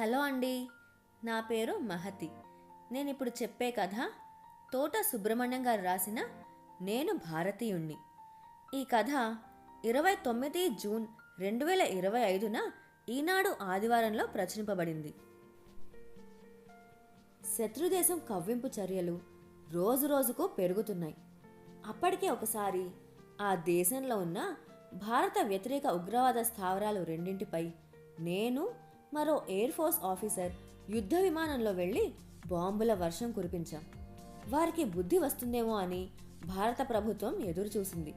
Hello అండి నా పేరు మహతి. నేను ఇప్పుడు చెప్పే కథ తోట సుబ్రహ్మణ్యం గారు రాసిన నేను భారతీయుణ్ణి. ఈ కథ ఇరవై తొమ్మిది జూన్ రెండు వేల ఇరవై ఐదున ఈనాడు ఆదివారంలో ప్రచురింపబడింది. శత్రుదేశం కవ్వింపు చర్యలు రోజు రోజుకు పెరుగుతున్నాయి. అప్పటికే ఒకసారి ఆ దేశంలో ఉన్న భారత వ్యతిరేక ఉగ్రవాద స్థావరాలు రెండింటిపై నేను మరో ఎయిర్ ఫోర్స్ ఆఫీసర్ యుద్ధ విమానంలో వెళ్ళి బాంబుల వర్షం కురిపించాం. వారికి బుద్ధి వస్తుందేమో అని భారత ప్రభుత్వం ఎదురుచూసింది.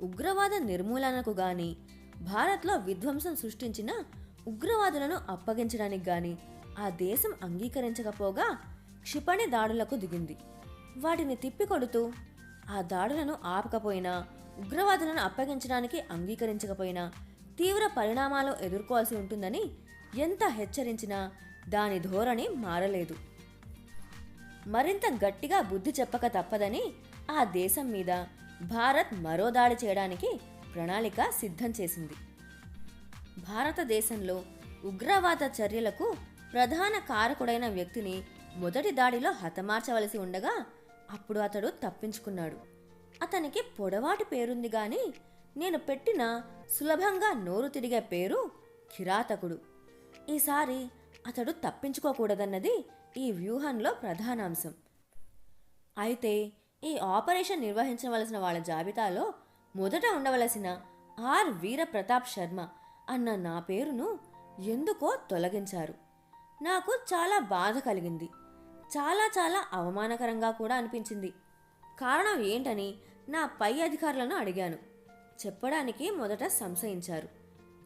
ఉగ్రవాద నిర్మూలనకు గాని భారత్లో విధ్వంసం సృష్టించిన ఉగ్రవాదులను అప్పగించడానికి గాని ఆ దేశం అంగీకరించకపోగా క్షిపణి దాడులకు దిగింది. వాటిని తిప్పికొడుతూ ఆ దాడులను ఆపకపోయినా ఉగ్రవాదులను అప్పగించడానికి అంగీకరించకపోయినా తీవ్ర పరిణామాలు ఎదుర్కోవాల్సి ఉంటుందని ఎంత హెచ్చరించినా దాని ధోరణి మారలేదు. మరింత గట్టిగా బుద్ధి చెప్పక తప్పదని ఆ దేశం మీద భారత్ మరో దాడి చేయడానికి ప్రణాళిక సిద్ధం చేసింది. భారతదేశంలో ఉగ్రవాద చర్యలకు ప్రధాన కారకుడైన వ్యక్తిని మొదటి దాడిలో హతమార్చవలసి ఉండగా అప్పుడు అతడు తప్పించుకున్నాడు. అతనికి పొడవాటి పేరుంది గాని నేను పెట్టిన సులభంగా నోరు తిరిగే పేరు కిరాతకుడు. ఈసారి అతడు తప్పించుకోకూడదన్నది ఈ వ్యూహంలో ప్రధానాంశం. అయితే ఈ ఆపరేషన్ నిర్వహించవలసిన వాళ్ళ జాబితాలో మొదట ఉండవలసిన ఆర్ వీర ప్రతాప్ శర్మ అన్న నా పేరును ఎందుకో తొలగించారు. నాకు చాలా బాధ కలిగింది. చాలా చాలా అవమానకరంగా కూడా అనిపించింది. కారణం ఏంటని నా పై అధికారులను అడిగాను. చెప్పడానికి మొదట సంశయించారు.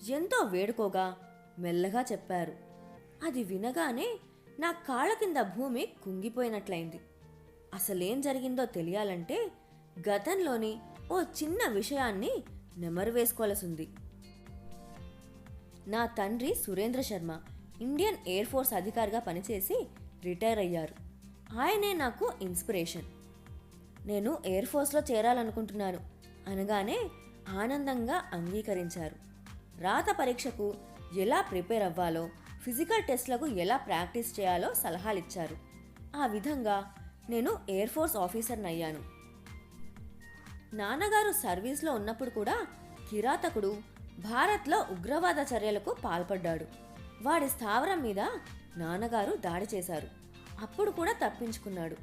ఎంతో వేడుకోగా మెల్లగా చెప్పారు. అది వినగానే నా కాళ్ళ కింద భూమి కుంగిపోయినట్లయింది. అసలేం జరిగిందో తెలియాలంటే గతంలోని ఓ చిన్న విషయాన్ని నెమరు వేసుకోవాల్సింది. నా తండ్రి Surendra Sharma Indian air force అధికారిగా పనిచేసి రిటైర్ అయ్యారు ఆయనే నాకు ఇన్స్పిరేషన్. నేను ఎయిర్ ఫోర్స్లో చేరాలనుకుంటున్నాను. అనగానే ఆనందంగా అంగీకరించారు. రాత పరీక్షకు ఎలా ప్రిపేర్ అవ్వాలో ఫిజికల్ టెస్ట్లకు ఎలా ప్రాక్టీస్ చేయాలో సలహాలిచ్చారు. ఆ విధంగా నేను ఎయిర్ ఫోర్స్ ఆఫీసర్ని అయ్యాను నాన్నగారు సర్వీస్లో ఉన్నప్పుడు కూడా కిరాతకుడు భారత్లో ఉగ్రవాద చర్యలకు పాల్పడ్డాడు. వాడి స్థావరం మీద నాన్నగారు దాడి చేశారు. అప్పుడు కూడా తప్పించుకున్నాడు.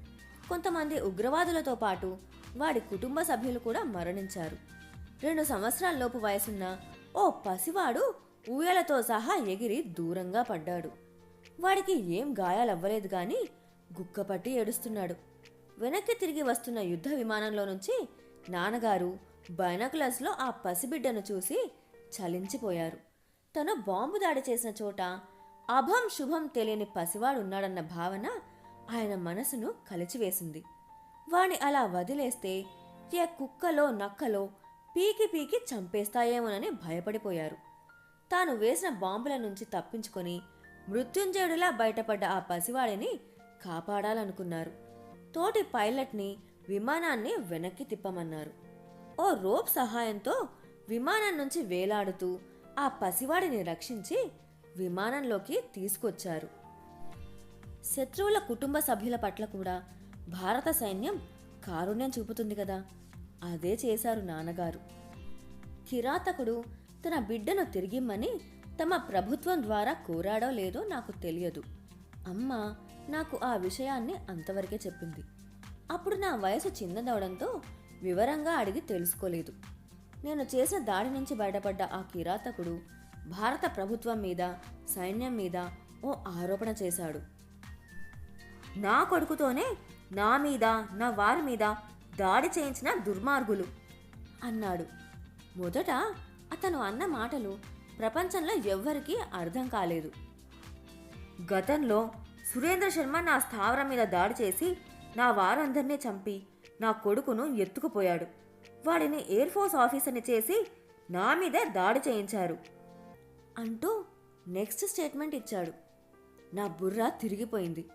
కొంతమంది ఉగ్రవాదులతో పాటు వాడి కుటుంబ సభ్యులు కూడా మరణించారు. రెండు సంవత్సరాల్లోపు వయసున్న ఓ పసివాడు ఊయలతో సహా ఎగిరి దూరంగా పడ్డాడు. వాడికి ఏం గాయాలవ్వలేదు గాని గుక్కపట్టి ఏడుస్తున్నాడు. వెనక్కి తిరిగి వస్తున్న యుద్ధ విమానంలో నుంచి నాన్నగారు బైనకులస్లో ఆ పసిబిడ్డను చూసి చలించిపోయారు. తను బాంబు దాడి చేసిన చోట అభం శుభం తెలియని పసివాడు ఉన్నాడన్న భావన ఆయన మనసును కలిచివేసింది. వాణ్ణి అలా వదిలేస్తే ఏ కుక్కలో నక్కలో పీకి పీకి చంపేస్తాయేమోనని భయపడిపోయారు. తాను వేసిన బాంబుల నుంచి తప్పించుకొని మృత్యుంజయుడిలా బయటపడ్డ ఆ పసివాడిని కాపాడాలనుకున్నారు. తోటి పైలట్ని విమానాన్ని వెనక్కి తిప్పమన్నారు. ఓ రోప్ సహాయంతో విమానం నుంచి వేలాడుతూ ఆ పసివాడిని రక్షించి విమానంలోకి తీసుకొచ్చారు. శత్రువుల కుటుంబ సభ్యుల పట్ల కూడా భారత సైన్యం కారుణ్యం చూపుతుంది కదా. అదే చేశారు నాన్నగారు. కిరాతకుడు తన బిడ్డను తిరిగిమ్మని తమ ప్రభుత్వం ద్వారా కోరాడో లేదో నాకు తెలియదు. అమ్మ నాకు ఆ విషయాన్ని అంతవరకే చెప్పింది. అప్పుడు నా వయసు చిన్నదవడంతో వివరంగా అడిగి తెలుసుకోలేదు. నేను చేసిన దాడి నుంచి బయటపడ్డ ఆ కిరాతకుడు భారత ప్రభుత్వం మీద సైన్యం మీద ఓ ఆరోపణ చేశాడు. నా కొడుకుతోనే నా మీద నా వారి మీద దాడి చేయించిన దుర్మార్గులు అన్నాడు. మొదట అతను అన్న మాటలు ప్రపంచంలో ఎవ్వరికీ అర్థం కాలేదు. గతంలో సురేంద్ర శర్మ నా స్థావరం మీద దాడి చేసి నా వారందరినీ చంపి నా కొడుకును ఎత్తుకుపోయాడు. వాడిని ఎయిర్ ఫోర్స్ ఆఫీసర్ని చేసి నా మీదే దాడి చేయించారు అంటూ నెక్స్ట్ స్టేట్మెంట్ ఇచ్చాడు. నా బుర్ర తిరిగిపోయింది.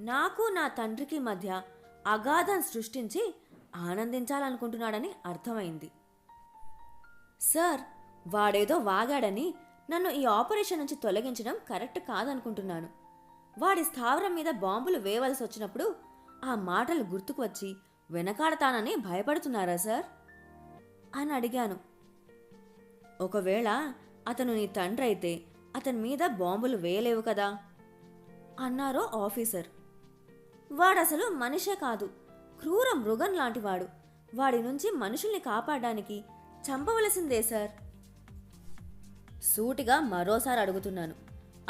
నాకు నా తండ్రికి మధ్య అగాధం సృష్టించి ఆనందించాలనుకుంటున్నాడని అర్థమైంది. సార్ వాడేదో వాగాడని నన్ను ఈ ఆపరేషన్ నుంచి తొలగించడం కరెక్ట్ కాదనుకుంటున్నాను. వాడి స్థావరం మీద బాంబులు వేయవలసి వచ్చినప్పుడు ఆ మాటలు గుర్తుకు వచ్చి వెనకాడతానని భయపడుతున్నారా సార్? అని అడిగాను. ఒకవేళ అతను నీ తండ్రి అయితే అతని మీద బాంబులు వేయలేవు కదా? అన్నారో ఆఫీసర్. వాడసలు మనిషే కాదు. క్రూర మృగం లాంటివాడు. వాడి నుంచి మనుషుల్ని కాపాడడానికి చంపవలసిందే సార్. సూటిగా మరోసారి అడుగుతున్నాను.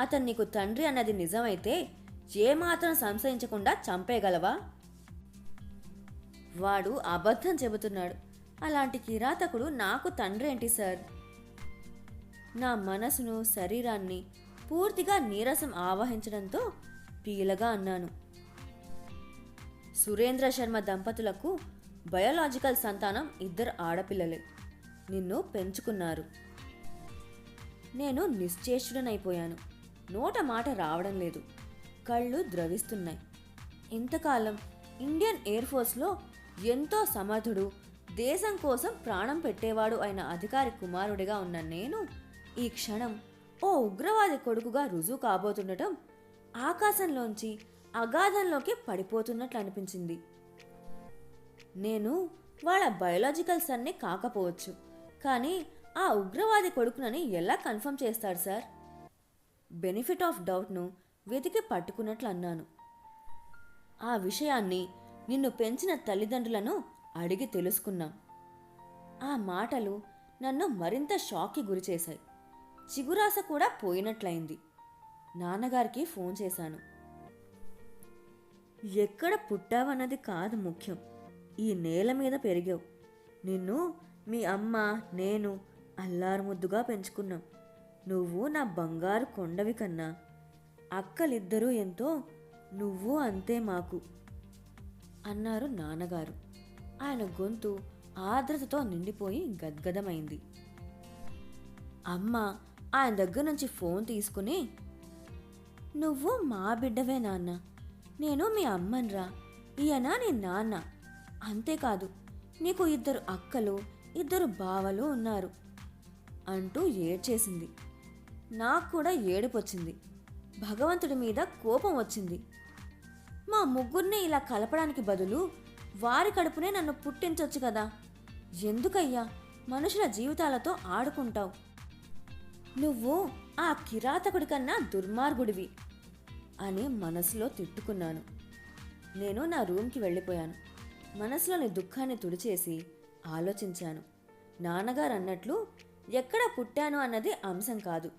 అతను నీకు తండ్రి అన్నది నిజమైతే ఏమాత్రం సంశయించకుండా చంపేయగలవా? వాడు అబద్ధం చెబుతున్నాడు. అలాంటి కిరాతకుడు నాకు తండ్రి ఏంటి సార్? నా మనసును శరీరాన్ని పూర్తిగా నీరసం ఆవహించడంతో పీలగా అన్నాను. సురేంద్ర శర్మ దంపతులకు బయోలాజికల్ సంతానం ఇద్దరు ఆడపిల్లలే. నిన్ను పెంచుకున్నారు. నేను నిశ్చేష్టుడనైపోయాను. నోట మాట రావడం లేదు. కళ్ళు ద్రవిస్తున్నాయి. ఇంతకాలం ఇండియన్ ఎయిర్ ఫోర్స్లో ఎంతో సమర్థుడు దేశం కోసం ప్రాణం పెట్టేవాడు అయిన అధికారి కుమారుడిగా ఉన్న నేను ఈ క్షణం ఓ ఉగ్రవాది కొడుకుగా రుజువు కాబోతుండటం ఆకాశంలోంచి అగాధంలోకి పడిపోతున్నట్లు అనిపించింది. నేను వాళ్ళ బయోలాజికల్ సన్ని కాకపోవచ్చు కానీ ఆ ఉగ్రవాది కొడుకునని ఎలా కన్ఫర్మ్ చేస్తాడు సార్? బెనిఫిట్ ఆఫ్ డౌట్ను వెతికి పట్టుకున్నట్లు అన్నాను. ఆ విషయాన్ని నిన్ను పెంచిన తల్లిదండ్రులను అడిగి తెలుసుకున్నాం. ఆ మాటలు నన్ను మరింత షాక్కి గురిచేశాయి. చిగురాస కూడా పోయినట్లయింది. నాన్నగారికి ఫోన్ చేశాను. ఎక్కడ పుట్టావన్నది కాదు ముఖ్యం. ఈ నేల మీద పెరిగావు. నిన్ను మీ అమ్మ నేను అల్లారుముద్దుగా పెంచుకున్నాం. నువ్వు నా బంగారు కొండవి కన్నా. అక్కలిద్దరూ ఎంతో నువ్వు అంతే మాకు అన్నారు నాన్నగారు. ఆయన గొంతు ఆర్ద్రతతో నిండిపోయి గద్గదమైంది. అమ్మ ఆయన దగ్గర నుంచి ఫోన్ తీసుకుని నువ్వు మా బిడ్డవే నాన్న. నేను మీ అమ్మన్రా ఈయన నీ నాన్న. అంతేకాదు నీకు ఇద్దరు అక్కలు ఇద్దరు బావలు ఉన్నారు అంటూ ఏడ్చేసింది. నాకు కూడా ఏడుపొచ్చింది. భగవంతుడి మీద కోపం వచ్చింది. మా ముగ్గురిని ఇలా కలపడానికి బదులు వారి కడుపునే నన్ను పుట్టించొచ్చు కదా. ఎందుకయ్యా? మనుషుల జీవితాలతో ఆడుకుంటావు. నువ్వు ఆ కిరాతకుడి కన్నా దుర్మార్గుడివి. అని మనసులో తిట్టుకున్నాను. నేను నా రూమ్కి వెళ్ళిపోయాను. మనసులోని దుఃఖాన్ని తుడిచేసి ఆలోచించాను. నాన్నగారు అన్నట్లు ఎక్కడ పుట్టాను అన్నది అంశం కాదు.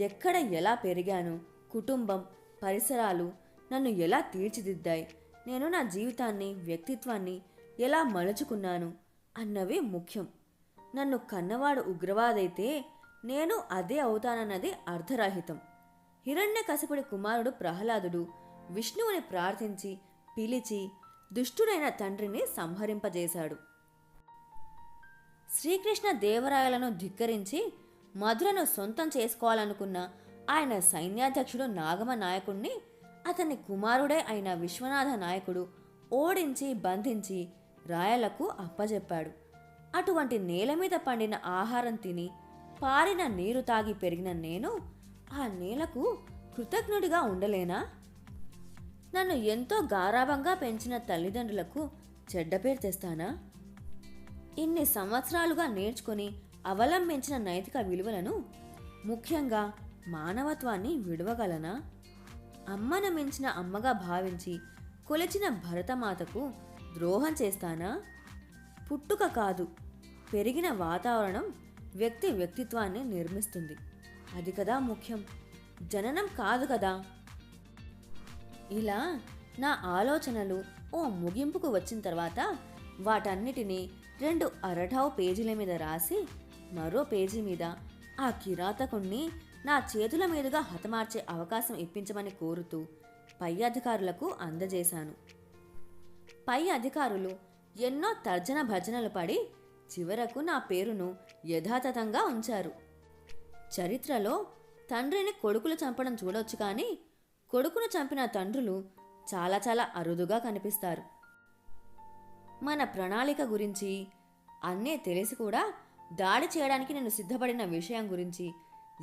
ఎక్కడ ఎలా పెరిగాను కుటుంబం పరిసరాలు నన్ను ఎలా తీర్చిదిద్దాయి నేను నా జీవితాన్ని వ్యక్తిత్వాన్ని ఎలా మలుచుకున్నాను అన్నవి ముఖ్యం. నన్ను కన్నవాడు ఉగ్రవాదైతే నేను అదే అవుతానన్నది అర్ధరహితం హిరణ్యకశపుడి కుమారుడు ప్రహ్లాదుడు విష్ణువుని ప్రార్థించి పిలిచి దుష్టుడైన తండ్రిని సంహరింపజేశాడు. శ్రీకృష్ణ దేవరాయలను ధిక్కరించి మధురను సొంతం చేసుకోవాలనుకున్న ఆయన సైన్యాధ్యక్షుడు నాగమ నాయకుణ్ణి అతని కుమారుడే అయిన విశ్వనాథ నాయకుడు ఓడించి బంధించి రాయలకు అప్పజెప్పాడు. అటువంటి నేల మీద పండిన ఆహారం తిని పారిన నీరు తాగి పెరిగిన నేను ఆ నేలకు కృతజ్ఞుడిగా ఉండలేనా? నన్ను ఎంతో గారాభంగా పెంచిన తల్లిదండ్రులకు చెడ్డ పేరు తెస్తానా? ఇన్ని సంవత్సరాలుగా నేర్చుకొని అవలంబించిన నైతిక విలువలను ముఖ్యంగా మానవత్వాన్ని విడవగలనా? అమ్మను మించిన అమ్మగా భావించి కొలిచిన భరతమాతకు ద్రోహం చేస్తానా? పుట్టుక కాదు పెరిగిన వాతావరణం వ్యక్తి వ్యక్తిత్వాన్ని నిర్మిస్తుంది. అది కదా ముఖ్యం. జననం కాదు కదా. ఇలా నా ఆలోచనలు ఓ ముగింపుకు వచ్చిన తర్వాత వాటన్నిటినీ రెండు అరటావు పేజీల మీద రాసి మరో పేజీ మీద ఆ కిరాతకుణ్ణి నా చేతుల మీదుగా హతమార్చే అవకాశం ఇప్పించమని కోరుతూ పై అధికారులకు అందజేశాను. పై అధికారులు ఎన్నో తర్జన భజనలు పడి చివరకు నా పేరును యథాతథంగా ఉంచారు. చరిత్రలో తండ్రిని కొడుకులు చంపడం చూడొచ్చు కానీ కొడుకును చంపిన తండ్రులు చాలా చాలా అరుదుగా కనిపిస్తారు. మన ప్రణాళిక గురించి అన్నీ తెలిసి కూడా దాడి చేయడానికి నేను సిద్ధపడిన విషయం గురించి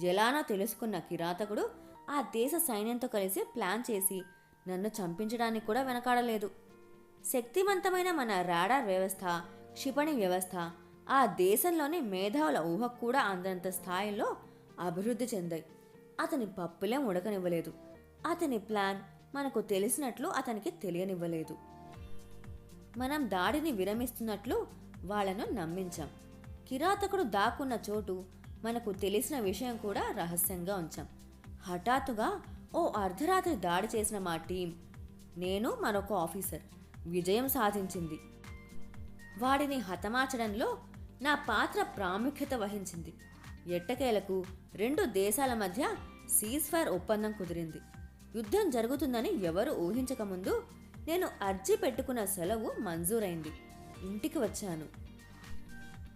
ఎలానో తెలుసుకున్న కిరాతకుడు ఆ దేశ సైన్యంతో కలిసి ప్లాన్ చేసి నన్ను చంపించడానికి కూడా వెనకాడలేదు. శక్తివంతమైన మన రాడార్ వ్యవస్థ క్షిపణి వ్యవస్థ ఆ దేశంలోని మేధావుల ఊహకు కూడా అందంత స్థాయిలో అభివృద్ధి చెందాయి. అతని పప్పులే ఉడకనివ్వలేదు. అతని ప్లాన్ మనకు తెలిసినట్లు అతనికి తెలియనివ్వలేదు. మనం దాడిని విరమిస్తున్నట్లు వాళ్ళను నమ్మించాం. కిరాతకుడు దాక్కున్న చోటు మనకు తెలిసిన విషయం కూడా రహస్యంగా ఉంచాం. హఠాత్తుగా ఓ అర్ధరాత్రి దాడి చేసిన మా టీం నేను మరొక ఆఫీసర్ విజయం సాధించింది. వాడిని హతమార్చడంలో నా పాత్ర ప్రాముఖ్యత వహించింది. ఎట్టకేలకు రెండు దేశాల మధ్య సీజ్ ఫైర్ ఒప్పందం కుదిరింది. యుద్ధం జరుగుతుందని ఎవరు ఊహించకముందు నేను అర్జీ పెట్టుకున్న సెలవు మంజూరైంది. ఇంటికి వచ్చాను.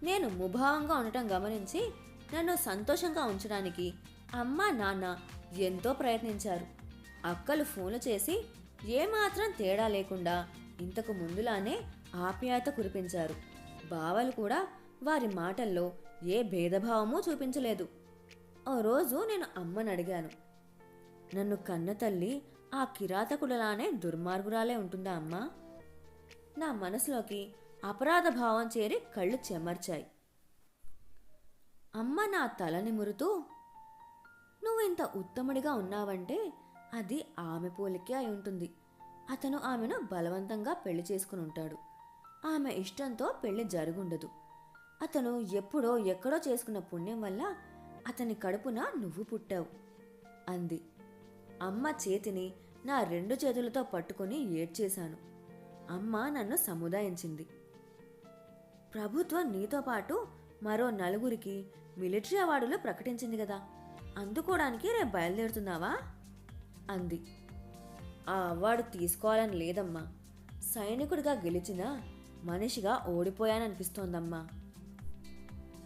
నేను ముభావంగా ఉండటం గమనించి నన్ను సంతోషంగా ఉంచడానికి అమ్మ నాన్న ఎంతో ప్రయత్నించారు. అక్కలు ఫోన్లు చేసి ఏమాత్రం తేడా లేకుండా ఇంతకు ముందులానే ఆప్యాయత కురిపించారు. బావలు కూడా వారి మాటల్లో ఏ భేదభావమూ చూపించలేదు. ఓ రోజు నేను అమ్మని అడిగాను. నన్ను కన్న తల్లి ఆ కిరాతకుడలానే దుర్మార్గురాలే ఉంటుందా అమ్మా? నా మనసులోకి అపరాధ భావం చేరి కళ్ళు చెమర్చాయి. అమ్మ నా తల నిమురుతూ నువ్వు ఇంత ఉత్తముడిగా ఉన్నావంటే అది ఆమె పోలికే అయి ఉంటుంది. అతను ఆమెను బలవంతంగా పెళ్ళి చేసుకుని ఉంటాడు. ఆమె ఇష్టంతో పెళ్ళి జరుగుండదు. అతను ఎప్పుడో ఎక్కడో చేసుకున్న పుణ్యం వల్ల అతని కడుపున నువ్వు పుట్టావు అంది. అమ్మ చేతిని నా రెండు చేతులతో పట్టుకొని ఏడ్చేశాను. అమ్మ నన్ను సముదాయించింది. ప్రభుత్వం నీతో పాటు మరో నలుగురికి మిలిటరీ అవార్డులు ప్రకటించింది కదా అందుకోవడానికి రేపు బయలుదేరుతున్నావా? అంది. ఆ అవార్డు తీసుకోవాలని లేదమ్మా. సైనికుడిగా గెలిచినా మనిషిగా ఓడిపోయాననిపిస్తోందమ్మా.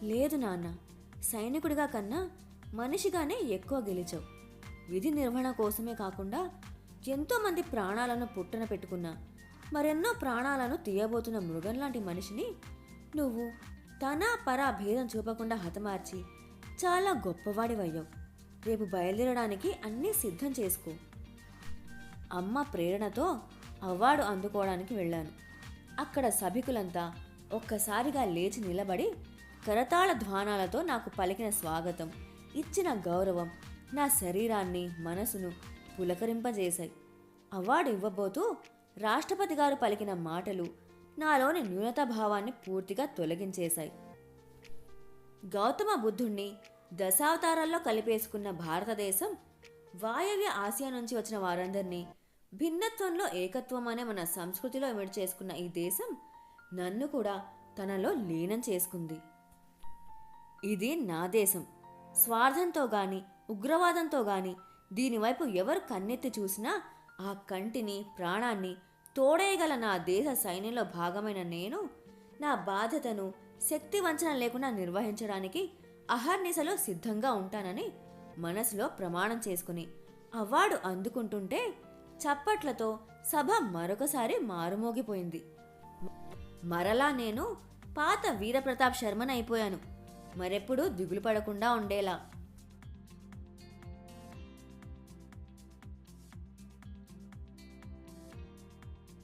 లేదు నాన్న సైనికుడిగా కన్నా మనిషిగానే ఎక్కువ గెలిచావు. విధి నిర్వహణ కోసమే కాకుండా ఎంతోమంది ప్రాణాలను పుట్టన పెట్టుకున్నా మరెన్నో ప్రాణాలను తీయబోతున్న మృగం లాంటి మనిషిని నువ్వు తన పరా భేదం చూపకుండా హతమార్చి చాలా గొప్పవాడివయ్యావు. రేపు బయలుదేరడానికి అన్నీ సిద్ధం చేసుకో. అమ్మ ప్రేరణతో అవార్డు అందుకోవడానికి వెళ్ళాను. అక్కడ సభికులంతా ఒక్కసారిగా లేచి నిలబడి కరతాళ ధ్వానాలతో నాకు పలికిన స్వాగతం. ఇచ్చిన గౌరవం నా శరీరాన్ని మనసును పులకరింపజేశాయి. అవార్డు ఇవ్వబోతూ రాష్ట్రపతి గారు పలికిన మాటలు నాలోని న్యూనతా భావాన్ని పూర్తిగా తొలగించేశాయి. గౌతమ బుద్ధుణ్ణి దశావతారాల్లో కలిపేసుకున్న భారతదేశం వాయవ్య ఆసియా నుంచి వచ్చిన వారందరినీ భిన్నత్వంలో ఏకత్వం అనే మన సంస్కృతిలో ఇమిడి చేసుకున్న ఈ దేశం నన్ను కూడా తనలో లీనం చేసుకుంది. ఇది నా దేశం. స్వార్థంతో గాని ఉగ్రవాదంతో గాని దీనివైపు ఎవరు కన్నెత్తి చూసినా ఆ కంటిని ప్రాణాన్ని తోడేయగల నా దేశ సైన్యంలో భాగమైన నేను నా బాధ్యతను శక్తి వంచన లేకుండా నిర్వహించడానికి అహర్నిశలో సిద్ధంగా ఉంటానని మనసులో ప్రమాణం చేసుకుని అవార్డు అందుకుంటుంటే చప్పట్లతో సభ మరొకసారి మారుమోగిపోయింది. మరలా నేను పాత వీరప్రతాప్ శర్మనైపోయాను. మరెప్పుడూ దిగులు పడకుండా ఉండేలా.